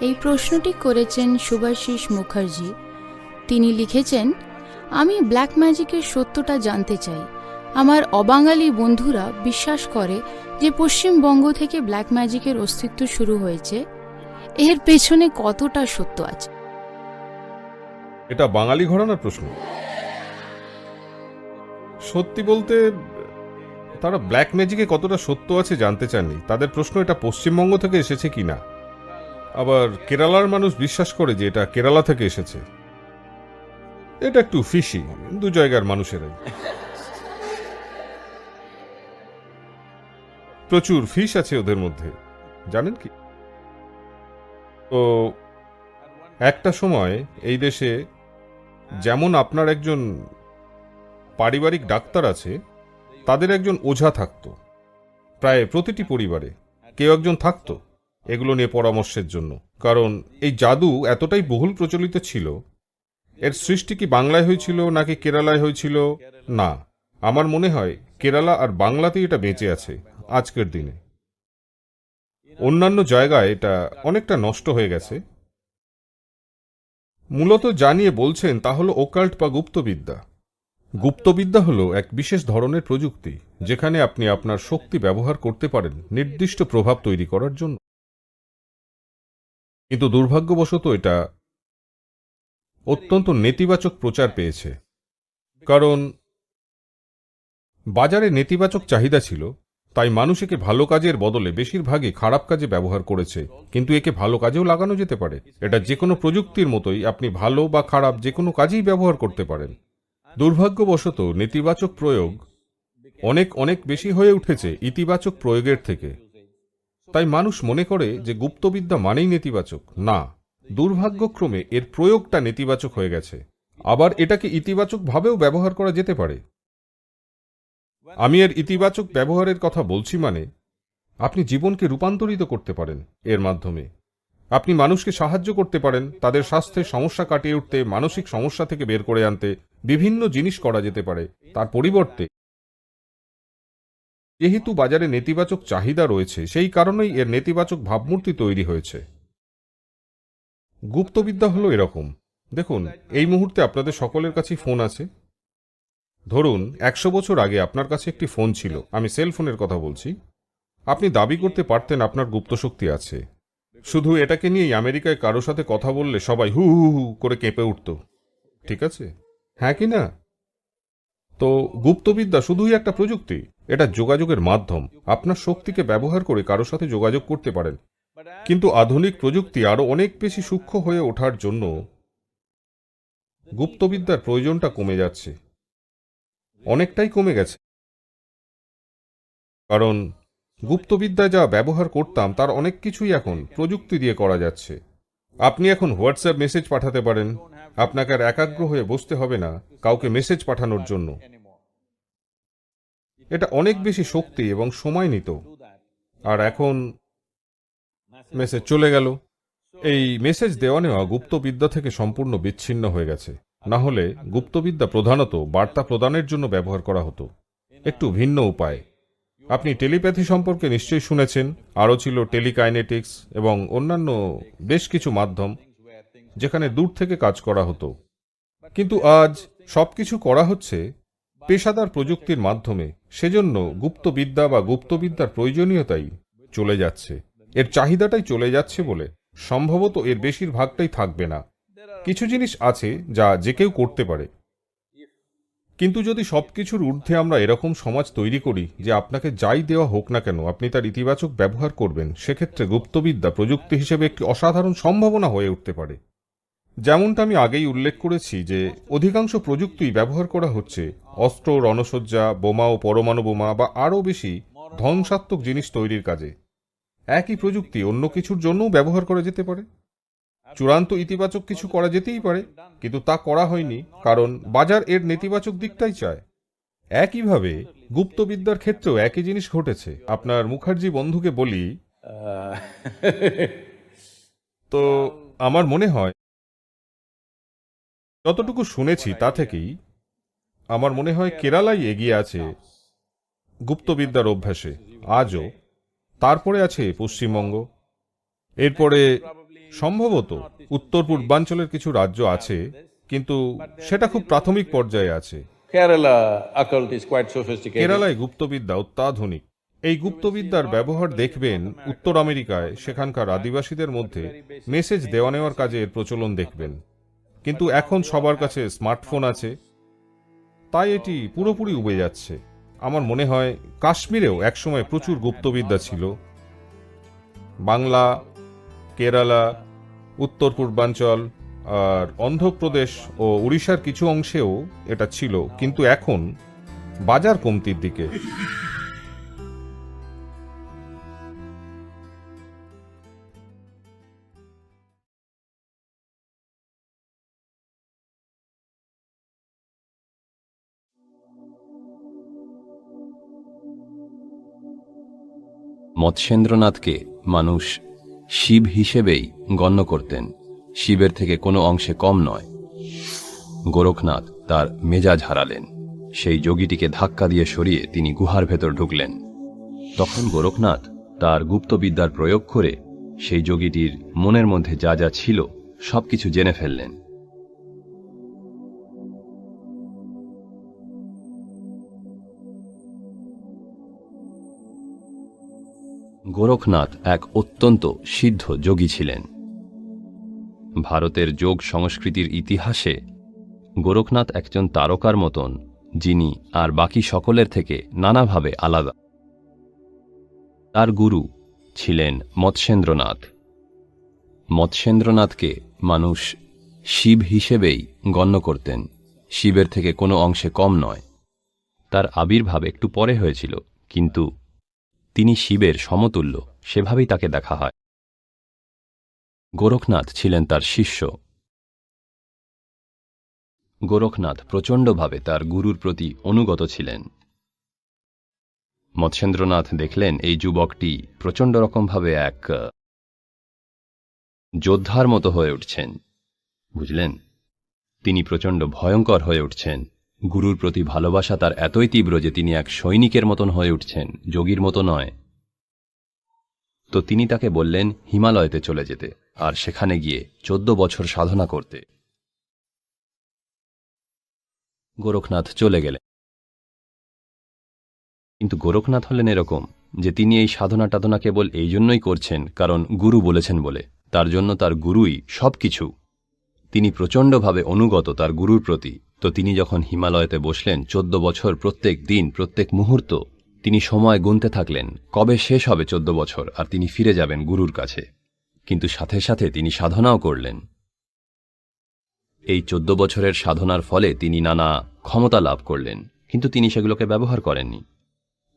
এই প্রশ্নটি করেছেন সুভাষিস মুখার্জি। তিনি লিখেছেন, আমি ব্ল্যাক ম্যাজিকের সত্যটা জানতে চাই। আমার অবাঙালি বন্ধুরা বিশ্বাস করে যে পশ্চিমবঙ্গ থেকে ব্ল্যাক ম্যাজিকের অস্তিত্ব শুরু হয়েছে। এর পেছনে কতটা সত্য আছে? এটা বাঙালি ঘরানার প্রশ্ন। সত্যি বলতে, তারা ব্ল্যাক ম্যাজিকে কতটা সত্য আছে জানতে চাননি। তাদের প্রশ্ন, এটা পশ্চিমবঙ্গ থেকে এসেছে কিনা? আবার কেরালার মানুষ বিশ্বাস করে যে এটা কেরালা থেকে এসেছে। এটা একটু ফিশি দু জায়গার মানুষেরাই। প্রচুর ফিশ আছে ওদের মধ্যে, জানেন কি? তো একটা সময় এই দেশে যেমন আপনার একজন পারিবারিক ডাক্তার আছে, তাদের একজন ওঝা থাকতো। প্রায় প্রতিটি পরিবারে কেউ একজন থাকতো। এগুলো নিয়ে পরামর্শের জন্য। কারণ এই জাদু এতটাই বহুল প্রচলিত ছিল, এর সৃষ্টি কি বাংলায় হয়েছিল নাকি কেরালায় হয়েছিল? না। আমার মনে হয় কেরালা আর বাংলাতেই এটা বেঁচে আছে আজকের দিনে। অন্যান্য জায়গায় এটা অনেকটা নষ্ট হয়ে গেছে। মূলত জানিয়ে বলছেন তা হল ওকাল্ট বা গুপ্তবিদ্যা। গুপ্তবিদ্যা হল এক বিশেষ ধরনের প্রযুক্তি, যেখানে আপনি আপনার শক্তি ব্যবহার করতে পারেন নির্দিষ্ট প্রভাব তৈরি করার জন্য। কিন্তু দুর্ভাগ্যবশত এটা অত্যন্ত নেতিবাচক প্রচার পেয়েছে। কারণ বাজারে নেতিবাচক চাহিদা ছিল, তাই মানুষ একে ভালো কাজের বদলে বেশিরভাগই খারাপ কাজে ব্যবহার করেছে, কিন্তু একে ভালো কাজেও লাগানো যেতে পারে। এটা যে কোনো প্রযুক্তির মতোই আপনি ভালো বা খারাপ যে কোনো কাজেই ব্যবহার করতে পারেন। দুর্ভাগ্যবশত নেতিবাচক প্রয়োগ অনেক অনেক বেশি হয়ে উঠেছে ইতিবাচক প্রয়োগের থেকে। তাই মানুষ মনে করে যে গুপ্তবিদ্যা মানেই নেতিবাচক। না, দুর্ভাগ্যক্রমে এর প্রয়োগটা নেতিবাচক হয়ে গেছে। আবার এটাকে ইতিবাচকভাবেও ব্যবহার করা যেতে পারে। আমি এর ইতিবাচক ব্যবহারের কথা বলছি মানে আপনি জীবনকে রূপান্তরিত করতে পারেন এর মাধ্যমে। আপনি মানুষকে সাহায্য করতে পারেন, তাদের স্বাস্থ্যের সমস্যা কাটিয়ে উঠতে, মানসিক সমস্যা থেকে বের করে আনতে, বিভিন্ন জিনিস করা যেতে পারে। তার পরিবর্তে যেহেতু বাজারে নেতিবাচক চাহিদা রয়েছে, সেই কারণেই এর নেতিবাচক ভাবমূর্তি তৈরি হয়েছে। গুপ্তবিদ্যা হলো এরকম। দেখুন, এই মুহূর্তে আপনাদের সকলের কাছে ফোন আছে। ধরুন, একশো বছর আগে আপনার কাছে একটি ফোন ছিল, আমি সেল ফোনের কথা বলছি। আপনি দাবি করতে পারতেন আপনার গুপ্তশক্তি আছে। শুধু এটাকে নিয়েই আমেরিকায় কারও সাথে কথা বললে সবাই হু হু হু করে কেঁপে উঠত। ঠিক আছে? হ্যাঁ কি না? তো গুপ্তবিদ্যা শুধুই একটা প্রযুক্তি? এটা যোগাযোগের মাধ্যম। আপনার শক্তিকে ব্যবহার করে কারও সাথে যোগাযোগ করতে পারেন। কিন্তু আধুনিক প্রযুক্তি আরও অনেক বেশি সূক্ষ্ম হয়ে ওঠার জন্য গুপ্তবিদ্যার প্রয়োজনটা কমে যাচ্ছে। অনেকটাই কমে গেছে। কারণ গুপ্তবিদ্যায় যা ব্যবহার করতাম, তার অনেক কিছুই এখন প্রযুক্তি দিয়ে করা যাচ্ছে। আপনি এখন হোয়াটসঅ্যাপ মেসেজ পাঠাতে পারেন। আপনাকে আর একাগ্র হয়ে বসতে হবে না কাউকে মেসেজ পাঠানোর জন্য। এটা অনেক বেশি শক্তি এবং সময় নিত। আর এখন মেসেজ চলে গেল। এই মেসেজ দেওয়া নেওয়া গুপ্তবিদ্যা থেকে সম্পূর্ণ বিচ্ছিন্ন হয়ে গেছে। না হলে গুপ্তবিদ্যা প্রধানত বার্তা প্রদানের জন্য ব্যবহার করা হতো। একটু ভিন্ন উপায়। আপনি টেলিপ্যাথি সম্পর্কে নিশ্চয়ই শুনেছেন। আরও ছিল টেলিকাইনেটিক্স এবং অন্যান্য বেশ কিছু মাধ্যম যেখানে দূর থেকে কাজ করা হতো। কিন্তু আজ সবকিছু করা হচ্ছে পেশাদার প্রযুক্তির মাধ্যমে সেজন্য গুপ্তবিদ্যা বা গুপ্তবিদ্যার প্রয়োজনীয়তাই চলে যাচ্ছে। এর চাহিদাটাই চলে যাচ্ছে বলে সম্ভবত এর বেশিরভাগটাই থাকবে না। কিছু জিনিস আছে যা যে কেউ করতে পারে। কিন্তু যদি সব কিছুর ঊর্ধ্বে আমরা এরকম সমাজ তৈরি করি যে আপনাকে যাই দেওয়া হোক না কেন, আপনি তার ইতিবাচক ব্যবহার করবেন, সেক্ষেত্রে গুপ্তবিদ্যা প্রযুক্তি হিসেবে একটি অসাধারণ সম্ভাবনা হয়ে উঠতে পারে। যেমনটা আমি আগেই উল্লেখ করেছি যে অধিকাংশ প্রযুক্তি ব্যবহার করা হচ্ছে অস্ত্র রণসজ্জা বোমা ও পরমাণু বোমা বা আরও বেশি ধ্বংসাত্মক জিনিস তৈরির কাজে। একই প্রযুক্তি অন্য কিছুর জন্যও ব্যবহার করা যেতে পারে। চূড়ান্ত ইতিবাচক কিছু করা যেতেই পারে কিন্তু তা করা হয়নি কারণ বাজার এর নেতিবাচক দিকটাই চায়। একইভাবে গুপ্তবিদ্যার ক্ষেত্রেও একই জিনিস ঘটেছে। আপনার মুখার্জি বন্ধুকে বলি তো আমার মনে হয় যতটুকু শুনেছি তা থেকেই আমার মনে হয় কেরালাই এগিয়ে আছে গুপ্তবিদ্যার অভ্যাসে। আজও তারপরে আছে পশ্চিমবঙ্গ। এরপরে সম্ভবত উত্তর পূর্বাঞ্চলের কিছু রাজ্য আছে কিন্তু সেটা খুব প্রাথমিক পর্যায়ে আছে. কেরালায় গুপ্তবিদ্যা অত্যাধুনিক। এই গুপ্তবিদ্যার ব্যবহার দেখবেন উত্তর আমেরিকায় সেখানকার আদিবাসীদের মধ্যে মেসেজ দেওয়া নেওয়ার কাজে এর প্রচলন দেখবেন। কিন্তু এখন সবার কাছে স্মার্টফোন আছে। তাই এটি পুরোপুরি উবে যাচ্ছে। আমার মনে হয় কাশ্মীরেও একসময় প্রচুর গুপ্তবিদ্যা ছিল। বাংলা, কেরালা, উত্তর পূর্বাঞ্চল আর অন্ধ্রপ্রদেশ ও উড়িষ্যার কিছু অংশেও এটা ছিল। কিন্তু এখন বাজার কমতির দিকে। মৎস্যেন্দ্রনাথকে মানুষ শিব হিসেবেই গণ্য করতেন। শিবের থেকে কোনো অংশে কম নয়। গোরখনাথ তার মেজাজ হারালেন। সেই যোগীটিকে ধাক্কা দিয়ে সরিয়ে তিনি গুহার ভেতর ঢুকলেন। তখন গোরখনাথ তার গুপ্তবিদ্যার প্রয়োগ করে সেই যোগীটির মনের মধ্যে যা যা ছিল সবকিছু জেনে ফেললেন। গোরখনাথ এক অত্যন্ত সিদ্ধ যোগী ছিলেন। ভারতের যোগ সংস্কৃতির ইতিহাসে গোরখনাথ একজন তারকার মতন, যিনি আর বাকি সকলের থেকে নানাভাবে আলাদা। তার গুরু ছিলেন মৎস্যেন্দ্রনাথ। মৎস্যেন্দ্রনাথকে মানুষ শিব হিসেবেই গণ্য করতেন, শিবের থেকে কোনো অংশে কম নয়। তার আবির্ভাব একটু পরে হয়েছিল, কিন্তু তিনি শিবের সমতুল্য, সেভাবেই তাকে দেখা হয়। গোরখনাথ ছিলেন তার শিষ্য। গোরখনাথ প্রচণ্ডভাবে তার গুরুর প্রতি অনুগত ছিলেন। মৎস্যেন্দ্রনাথ দেখলেন এই যুবকটি প্রচণ্ড রকমভাবে এক যোদ্ধার মতো হয়ে উঠছেন। বুঝলেন? তিনি প্রচণ্ড ভয়ঙ্কর হয়ে উঠছেন। গুরুর প্রতি ভালোবাসা তার এতই তীব্র যে তিনি এক সৈনিকের মতন হয়ে উঠছেন, যোগীর মতো নয়। তো তিনি তাকে বললেন, হিমালয়তে চলে যেতে, আর সেখানে গিয়ে চোদ্দ বছর সাধনা করতে। গোরখনাথ চলে গেলেন। কিন্তু গোরখনাথ হলেন এরকম যে তিনি এই সাধনা টাধনা কেবল এই জন্যই করছেন, কারণ গুরু বলেছেন বলে। তার জন্য তার গুরুই সবকিছু। তিনি প্রচণ্ডভাবে অনুগত তার গুরুর প্রতি। তো তিনি যখন হিমালয়তে বসলেন, চোদ্দ বছর প্রত্যেক দিন, প্রত্যেক মুহূর্ত, তিনি সময় গুনতে থাকলেন। কবে শেষ হবে চোদ্দ বছর? আর তিনি ফিরে যাবেন গুরুর কাছে। কিন্তু সাথে সাথে তিনি সাধনাও করলেন। এই চোদ্দ বছরের সাধনার ফলে তিনি নানা ক্ষমতা লাভ করলেন, কিন্তু তিনি সেগুলোকে ব্যবহার করেননি।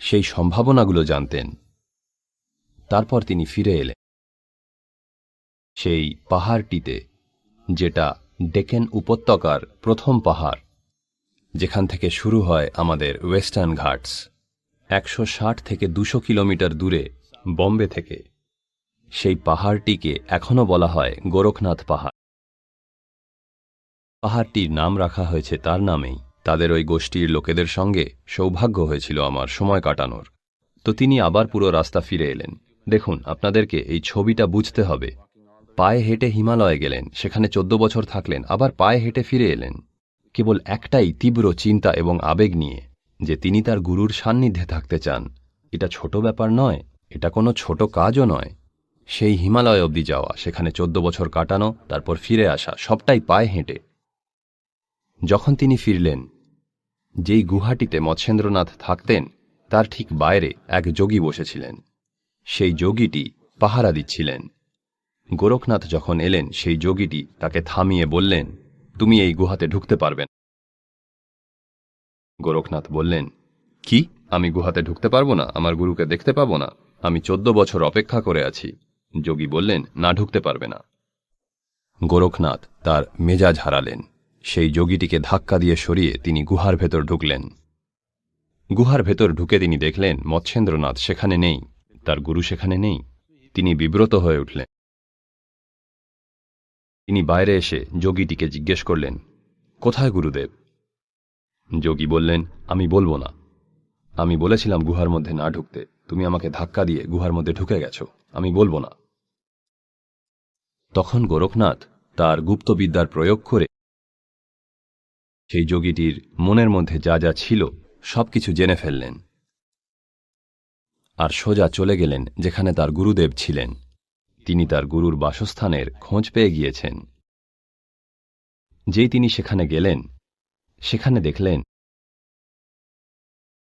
সেই সম্ভাবনাগুলো জানতেন। তারপর তিনি ফিরে এলেন। সেই পাহাড়টিতে, যেটা ডেকেন উপত্যকার প্রথম পাহাড়, যেখান থেকে শুরু হয় আমাদের ওয়েস্টার্ন ঘাটস। একশো ষাট থেকে দুশো কিলোমিটার দূরে, বম্বে থেকে। সেই পাহাড়টিকে এখনও বলা হয় গোরখনাথ পাহাড়। পাহাড়টির নাম রাখা হয়েছে তার নামেই। তাদের ওই গোষ্ঠীর লোকেদের সঙ্গে সৌভাগ্য হয়েছিল আমার সময় কাটানোর। তো তিনি আবার পুরো রাস্তা ফিরে এলেন। দেখুন, আপনাদেরকে এই ছবিটা বুঝতে হবে। পায়ে হেঁটে হিমালয়ে গেলেন, সেখানে চোদ্দ বছর থাকলেন, আবার পায়ে হেঁটে ফিরে এলেন। কেবল একটাই তীব্র চিন্তা এবং আবেগ নিয়ে যে তিনি তার গুরুর সান্নিধ্যে থাকতে চান। এটা ছোট ব্যাপার নয়, এটা কোনো ছোট কাজও নয়। সেই হিমালয় অবধি যাওয়া, সেখানে চোদ্দ বছর কাটানো, তারপর ফিরে আসা, সবটাই পায়ে হেঁটে। যখন তিনি ফিরলেন, যেই গুহাটিতে মৎস্যেন্দ্রনাথ থাকতেন, তার ঠিক বাইরে এক যোগী বসেছিলেন। সেই যোগীটি পাহারা দিচ্ছিলেন। গোরখনাথ যখন এলেন, সেই যোগীটি তাকে থামিয়ে বললেন, তুমি এই গুহাতে ঢুকতে পারবেন গোরখনাথ বললেন, কি? আমি গুহাতে ঢুকতে পারব না? আমার গুরুকে দেখতে পাবো না? আমি চোদ্দ বছর অপেক্ষা করে আছি। যোগী বললেন, না, ঢুকতে পারবে না। গোরখনাথ তার মেজাজ হারালেন। সেই যোগীটিকে ধাক্কা দিয়ে সরিয়ে তিনি গুহার ভেতর ঢুকলেন। গুহার ভেতর ঢুকে তিনি দেখলেন, মৎস্যেন্দ্রনাথ সেখানে নেই, তার গুরু সেখানে নেই। তিনি বিব্রত হয়ে উঠলেন। তিনি বাইরে এসে যোগীটিকে জিজ্ঞেস করলেন, কোথায় গুরুদেব? যোগী বললেন, আমি বলব না। আমি বলেছিলাম গুহার মধ্যে না ঢুকতে। তুমি আমাকে ধাক্কা দিয়ে গুহার মধ্যে ঢুকে গেছো। আমি বলব না। তখন গোরখনাথ তার গুপ্তবিদ্যার প্রয়োগ করে সেই যোগীটির মনের মধ্যে যা যা ছিল সবকিছু জেনে ফেললেন। আর সোজা চলে গেলেন যেখানে তার গুরুদেব ছিলেন। তিনি তার গুরুর বাসস্থানের খোঁজ পেয়ে গিয়েছেন। যেই তিনি সেখানে গেলেন, সেখানে দেখলেন,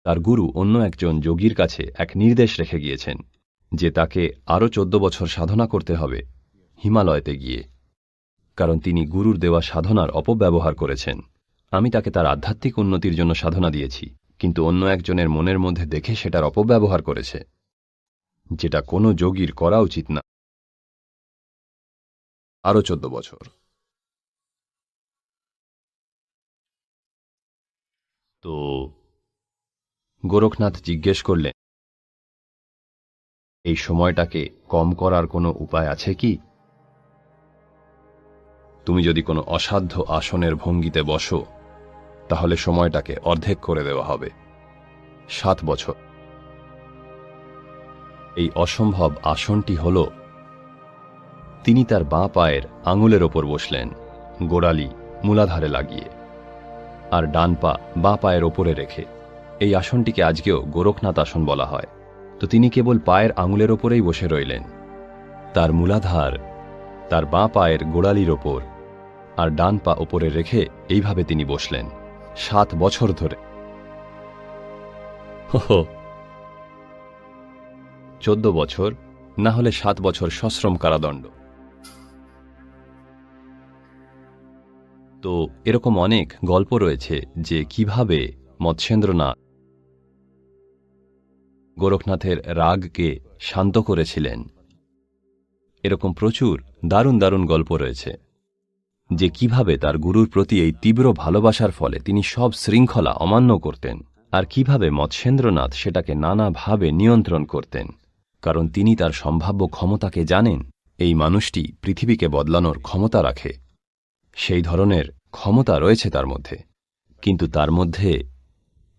তার গুরু অন্য একজন যোগীর কাছে এক নির্দেশ রেখে গিয়েছেন, যে তাকে আরও চোদ্দ বছর সাধনা করতে হবে হিমালয়তে গিয়ে। কারণ তিনি গুরুর দেওয়া সাধনার অপব্যবহার করেছেন। আমি তাকে তার আধ্যাত্মিক উন্নতির জন্য সাধনা দিয়েছি, কিন্তু অন্য একজনের মনের মধ্যে দেখে সেটার অপব্যবহার করেছে। যেটা কোনো যোগীর করা উচিত না। আরও চোদ্দ বছর। তো গোরখনাথ জিজ্ঞেস করলেন এই সময়টাকে কম করার কোনো উপায় আছে কি? তুমি যদি কোনো অসাধ্য আসনের ভঙ্গিতে বসো তাহলে সময়টাকে অর্ধেক করে দেওয়া হবে। সাত বছর। এই অসম্ভব আসনটি হল তিনি তার বাঁ পায়ের আঙুলের ওপর বসলেন গোড়ালি মূলাধারে লাগিয়ে আর ডান পা বাঁ পায়ের ওপরে রেখে এই আসনটিকে আজকেও গোরখনাথ আসন বলা হয়। তো তিনি কেবল পায়ের আঙুলের ওপরেই বসে রইলেন। তার মূলাধার তার বাঁ পায়ের গোড়ালির ওপর আর ডান পা ওপরে রেখে এইভাবে তিনি বসলেন সাত বছর ধরে। চোদ্দ বছর না হলে সাত বছর সশ্রম কারাদণ্ড। তো এরকম অনেক গল্প রয়েছে যে কীভাবে মৎস্যেন্দ্রনাথ গোরখনাথের রাগকে শান্ত করেছিলেন। এরকম প্রচুর দারুণ দারুণ গল্প রয়েছে যে কীভাবে তার গুরুর প্রতি এই তীব্র ভালোবাসার ফলে তিনি সব শৃঙ্খলা অমান্য করতেন আর কীভাবে মৎস্যেন্দ্রনাথ সেটাকে নানাভাবে নিয়ন্ত্রণ করতেন। কারণ তিনি তার সম্ভাব্য ক্ষমতাকে জানেন, এই মানুষটি পৃথিবীকে বদলানোর ক্ষমতা রাখে। সেই ধরনের ক্ষমতা রয়েছে তার মধ্যে। কিন্তু তার মধ্যে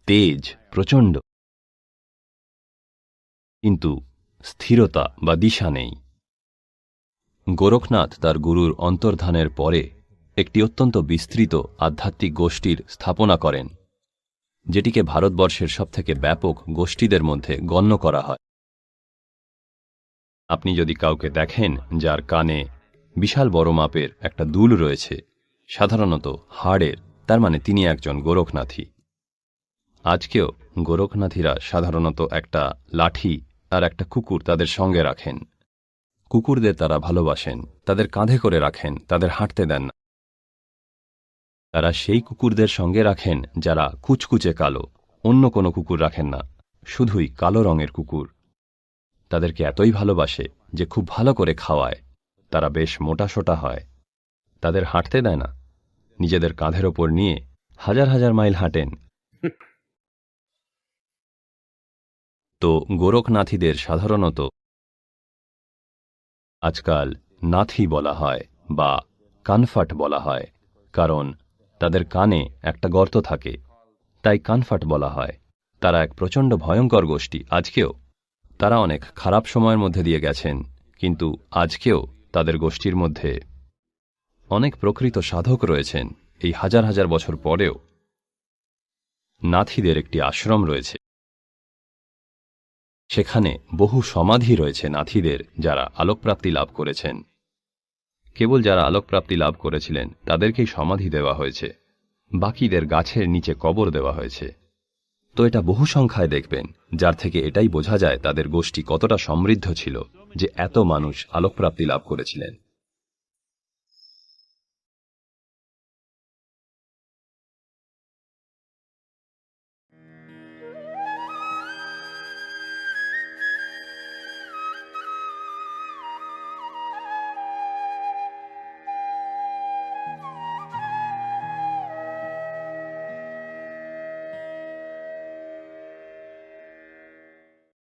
তেজ প্রচণ্ড। কিন্তু স্থিরতা বা দিশা নেই। গোরখনাথ তার গুরুর অন্তর্ধানের পরে একটি অত্যন্ত বিস্তৃত আধ্যাত্মিক গোষ্ঠীর স্থাপনা করেন, যেটিকে ভারতবর্ষের সবথেকে ব্যাপক গোষ্ঠীদের মধ্যে গণ্য করা হয়। আপনি যদি কাউকে দেখেন যার কানে বিশাল বড় মাপের একটা দুল রয়েছে, সাধারণত হাড়ের, তার মানে তিনি একজন গোরখনাথী। আজকেও গোরখনাথীরা সাধারণত একটা লাঠি আর একটা কুকুর তাদের সঙ্গে রাখেন। কুকুরদের তারা ভালোবাসেন, তাদের কাঁধে করে রাখেন, তাদের হাঁটতে দেন না। তারা সেই কুকুরদের সঙ্গে রাখেন যারা কুচকুচে কালো, অন্য কোনো কুকুর রাখেন না, শুধুই কালো রঙের কুকুর। তাদেরকে এতই ভালোবাসে যে খুব ভালো করে খাওয়ায়। তারা বেশ মোটাসোটা হয়। তাদের হাঁটতে দেয় না। নিজেদের কাঁধের ওপর নিয়ে হাজার হাজার মাইল হাঁটেন। তো গোরখনাথীদের সাধারণত আজকাল নাথি বলা হয় বা কানফাট বলা হয়, কারণ তাদের কানে একটা গর্ত থাকে। তাই কানফাট বলা হয়। তারা এক প্রচণ্ড ভয়ঙ্কর গোষ্ঠী। আজকেও তারা অনেক খারাপ সময়ের মধ্যে দিয়ে গেছেন, কিন্তু আজকেও তাদের গোষ্ঠীর মধ্যে। অনেক প্রকৃত সাধক রয়েছেন এই হাজার হাজার বছর পরেও। নাথিদের একটি আশ্রম রয়েছে। সেখানে বহু সমাধি রয়েছে নাথিদের যারা আলোকপ্রাপ্তি লাভ করেছেন। কেবল যারা আলোকপ্রাপ্তি লাভ করেছিলেন তাদেরকেই সমাধি দেওয়া হয়েছে। বাকিদের গাছের নিচে কবর দেওয়া হয়েছে। তো এটা বহু সংখ্যায় দেখবেন, যার থেকে এটাই বোঝা যায় তাদের গোষ্ঠী কতটা সমৃদ্ধ ছিল। যে এত মানুষ আলোকপ্রাপ্তি লাভ করেছিলেন।